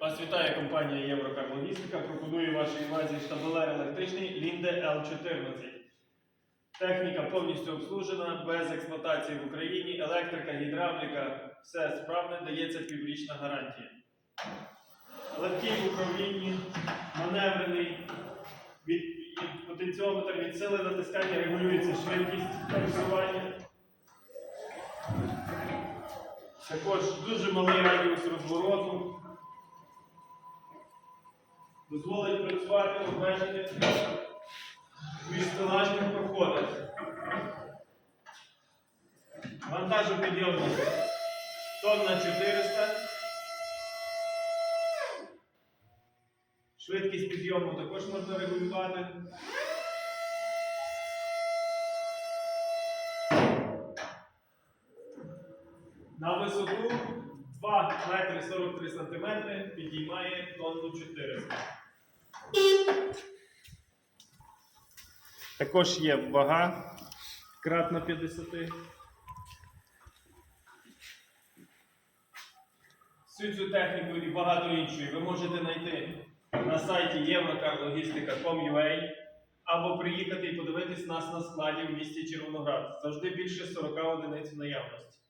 Вас вітає компанія Єврокарлогістика. Пропонує вашій увазі штабелер електричний Лінде L14. Техніка повністю обслужена, без експлуатації в Україні, електрика, гідравліка, все справне, дається піврічна гарантія. Легкий в управлінні, маневрений, від, від потенціометр від сили натискання регулюється швидкість пересування. Також дуже малий радіус розвороту. Дозволить працювати обмежених між стелажних проходах. Вантажопідйомність тонна 400. Швидкість підйому також можна регулювати. На висоту 2 метри 43 сантиметри підіймає тонну 400. Також є вага кратна 50. Всю цю техніку і багато іншої ви можете знайти на сайті eurocarlogistica.com.ua або приїхати і подивитись нас на складі в місті Червоноград. Завжди більше 40 одиниць наявності.